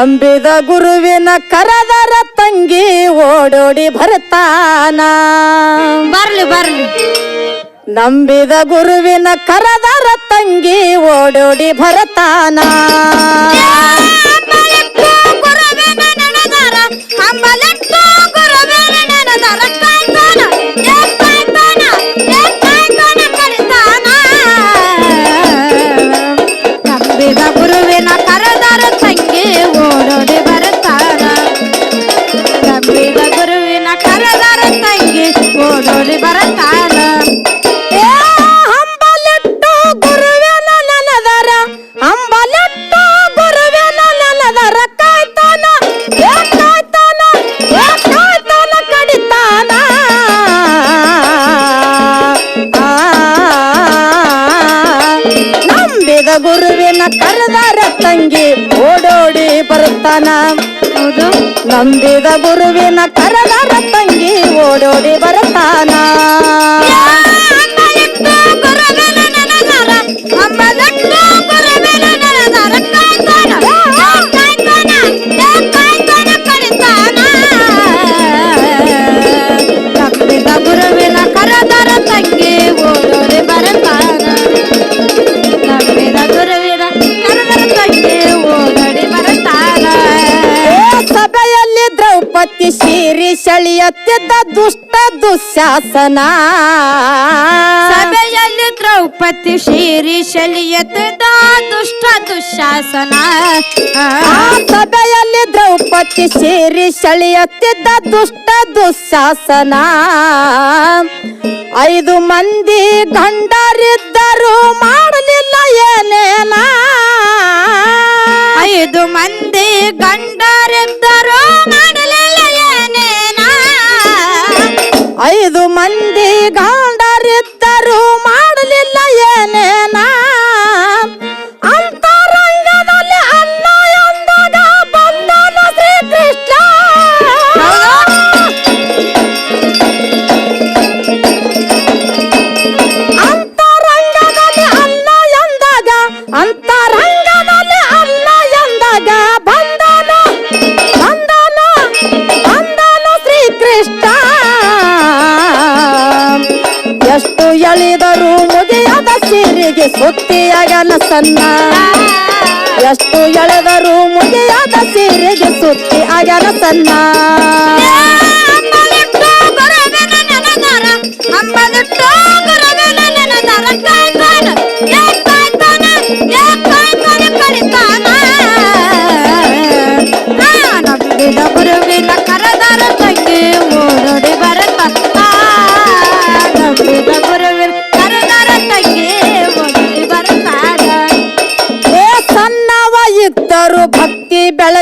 ನಂಬಿದ ಗುರುವಿನ ಕರದರ ತಂಗಿ ಓಡೋಡಿ ಬರ್ತಾನ. ಬರ್ಲಿ ಬರ್ಲಿ. ನಂಬಿದ ಗುರುವಿನ ಕರದರ ತಂಗಿ ಓಡೋಡಿ ಬರ್ತಾನ. ಕರೆದರ ತಂಗಿ ಓಡೋಡಿ ಬರುತ್ತಾನ. ನಂಬಿದ ಗುರುವಿನ ಕರೆದಾರ ತಂಗಿ ಓಡೋಡಿ ಬರುತ್ತಾನ. ಸೆಳೆಯುತ್ತಿದ್ದ ದುಷ್ಟ ದುಶಾಸನ. ಸಭೆಯಲ್ಲಿ ದ್ರೌಪದಿ ಶೀರಿ ಶಲಿಯತ್ತಿದ್ದ ದುಷ್ಟ ದುಶಾಸನ. ಸಭೆಯಲ್ಲಿ ದ್ರೌಪದಿ ಶೀರಿ ಸೆಳೆಯುತ್ತಿದ್ದ ದುಷ್ಟ ದುಶಾಸನ. ಐದು ಮಂದಿ ಗಂಡರಿದ್ದರು ಮಾಡಲಿಲ್ಲ ಏನೇನ. ಐದು ಮಂದಿ ಗಂಡರಿದ್ದರು ಮಂದಿ ಸಣ್ಣ ಎಷ್ಟು ಎಳೆದರು ಮುಗಿಯಾದ ಸೀರೆಗೆ ಸುತ್ತಿ ಅಗಲ ಸಣ್ಣ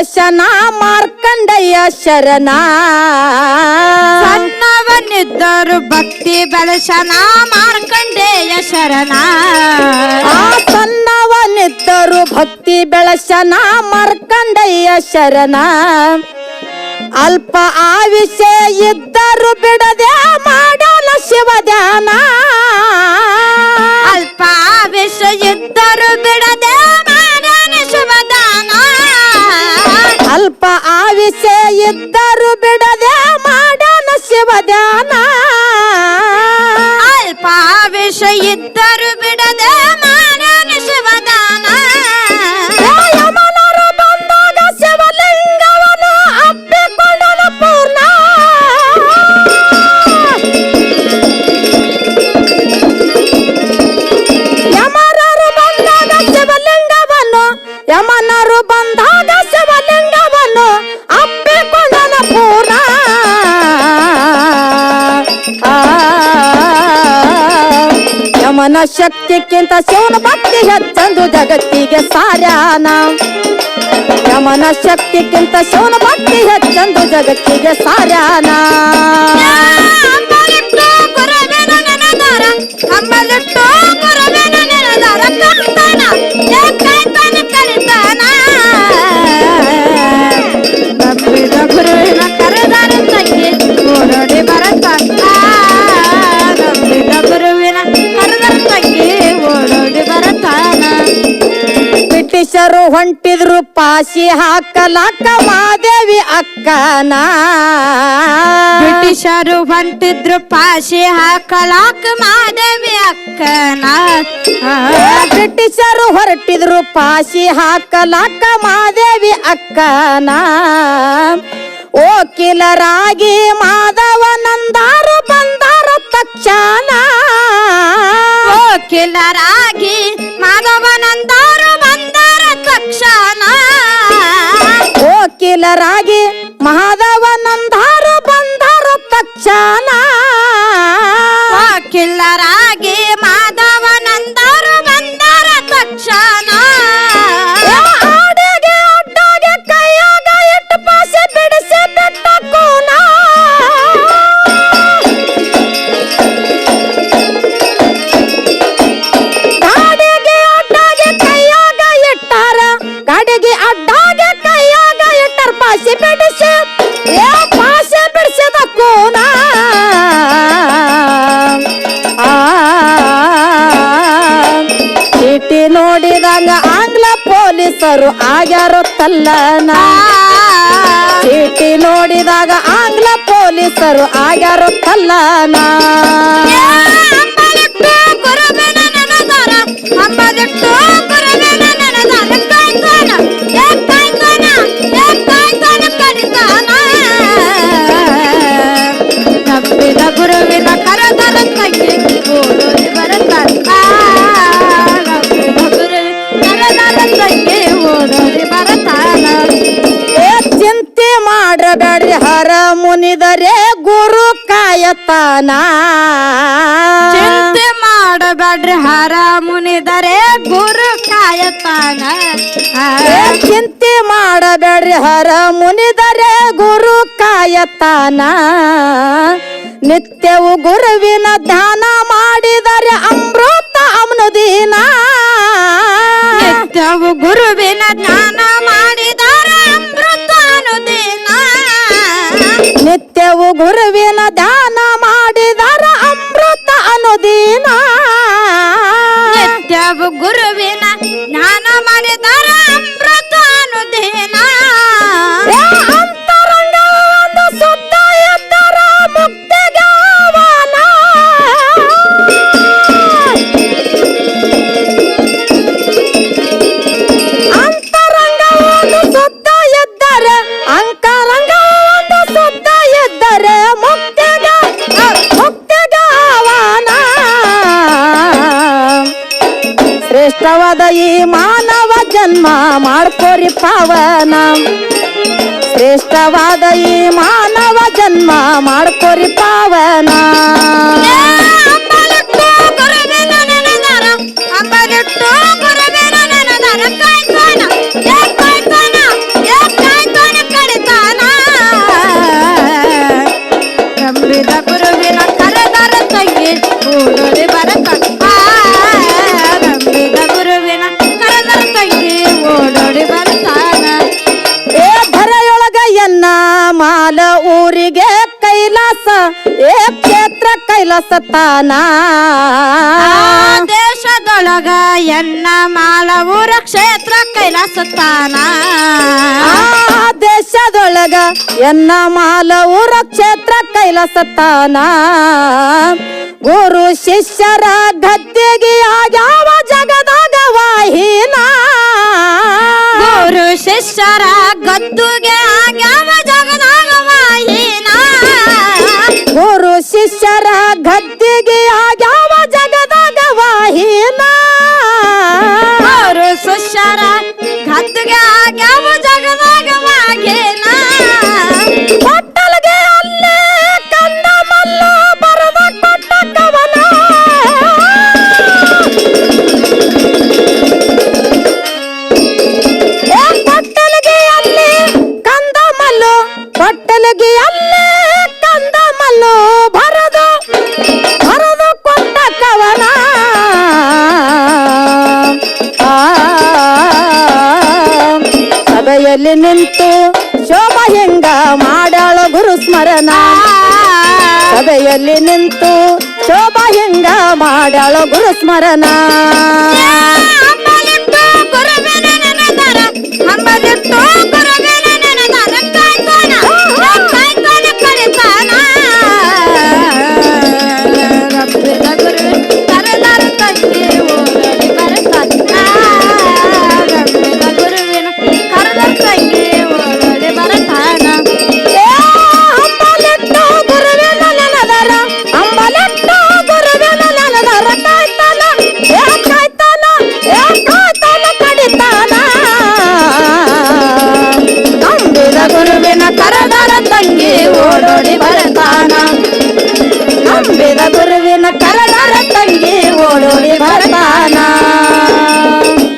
ಬೆಳಸನ ಮಾರ್ಕಂಡಯ್ಯ ಶರಣ. ಸಣ್ಣವನಿದ್ದರು ಭಕ್ತಿ ಬೆಳಶನ ಮಾರ್ಕಂಡೇಯ ಶರಣ. ಆ ಸಣ್ಣವನಿದ್ದರು ಭಕ್ತಿ ಬೆಳಶನ ಮಾರ್ಕಂಡಯ್ಯ ಶರಣ. ಅಲ್ಪ ಆವಿಷ ಇದ್ದರು ಬಿಡದೆ ಮಾಡಲ ಶಿವ ಧ್ಯಾನ. ಅಲ್ಪ ಆವಿಷ ಇದ್ದರು ಬಿಡದೆ ಅಲ್ಪ ಆವಿಷ ಇದ್ದರು ಬಿಡದೆ ಮಾಡನ ಶಿವ ಧ್ಯಾನ ಅಲ್ಪ ಆವಿಷ ಇದ್ದರು ಶಕ್ತಿಕ್ಕಿಂತ ಶಿವನ ಭಕ್ತಿ ಹೆಚ್ಚಂದು ಜಗತ್ತಿಗೆ ಸಾರ್ಯಾನ. ಯಮನ ಶಕ್ತಿಕ್ಕಿಂತ ಶಿವನ ಭಕ್ತಿ ಹೆಚ್ಚಂದು ಜಗತ್ತಿಗೆ ಸಾರ್ಯಾನ. ಅಂಬಲಿಟ್ಟು ಹೊಂಟಿದ್ರು ಪಾಸಿ ಹಾಕಲಾಕ ಮಾದೇವಿ ಅಕ್ಕನ. ಬ್ರಿಟಿಷರು ಹೊಂಟಿದ್ರು ಪಾಶಿ ಹಾಕಲಾಕ ಮಾದೇವಿ ಅಕ್ಕನ. ಬ್ರಿಟಿಷರು ಹೊರಟಿದ್ರು ಪಾಸಿ ಹಾಕಲಾಕ ಮಾದೇವಿ ಅಕ್ಕನ. ಓಕಿಲರಾಗಿ ಮಾಧವನಂದಾರು ಬಂದಾರ ತಕ್ಷಣ. ಓಕಿಲರಾಗಿ ಮಾಧವನಂದರು ಓಕಿಲರಾಗಿ ಮಾಧವನಂದಾರು ನೋಡಿದಂಗ ಆಂಗ್ಲ ಪೊಲೀಸರು ಆಗ್ಯಾರೋ ತಲ್ಲನ. ಚೀಟಿ ನೋಡಿದಾಗ ಆಂಗ್ಲ ಪೊಲೀಸರು ಆಗ್ಯಾರೋ ತಲ್ಲನ. ಅಂಬಲಿಟ್ಟು. ಚಿಂತೆ ಮಾಡಬೇಡ್ರಿ ಹರ ಮುನಿದರೆ ಗುರು ಕಾಯತಾನ. ಚಿಂತೆ ಮಾಡಬೇಡ್ರಿ ಹರ ಮುನಿದರೆ ಗುರು ಕಾಯತಾನ. ನಿತ್ಯವು ಗುರುವಿನ ಧ್ಯಾನ ಮಾಡಿದರೆ ಅಮೃತ ಅಮನುದೀನ ನಿತ್ಯವು ಗುರುವಿನ ಧ್ಯಾನ ಮಾಡಿದರೆ ಅಮೃತ ಅನುದಿನ ನಿತ್ಯವು ಗುರುವಿನ ಧ್ಯಾನ ಗುರುವಿನ ಜ್ಞಾನ ಶ್ರೇಷ್ಠವಾದ ಈ ಮಾನವ ಜನ್ಮ ಮಾಡ್ಕೋರಿ ಪಾವನ ಅಂಬಲಿಟ್ಟು ಗುರುವಿನ ನೆನೆದಾರ ಕೈಲಾಸ ತಾನ ಆ ದೇಶದೊಳಗ ಎನ್ನ ಮಾಲವು ಊರ ಕ್ಷೇತ್ರ ಕೈಲಾಸತಾನ ದೇಶದೊಳಗ ಎನ್ನ ಮಾಲ ಊರ ಕ್ಷೇತ್ರ ಕೈಲಾಸತಾನ ಗುರು ಶಿಷ್ಯರ ಗದ್ದೆಗೆ ಯಾವ ಜಗದಾಗ ವಾಹಿನ. ಗುರು ಶಿಷ್ಯರ ಗದ್ದುಗೆ ಗದ್ದೆಗೆ ಎಲ್ಲಿ ನಿಂತು ಶೋಭಾ ಹೆಂಗ ಗುರು ಗುರುಸ್ಮರಣ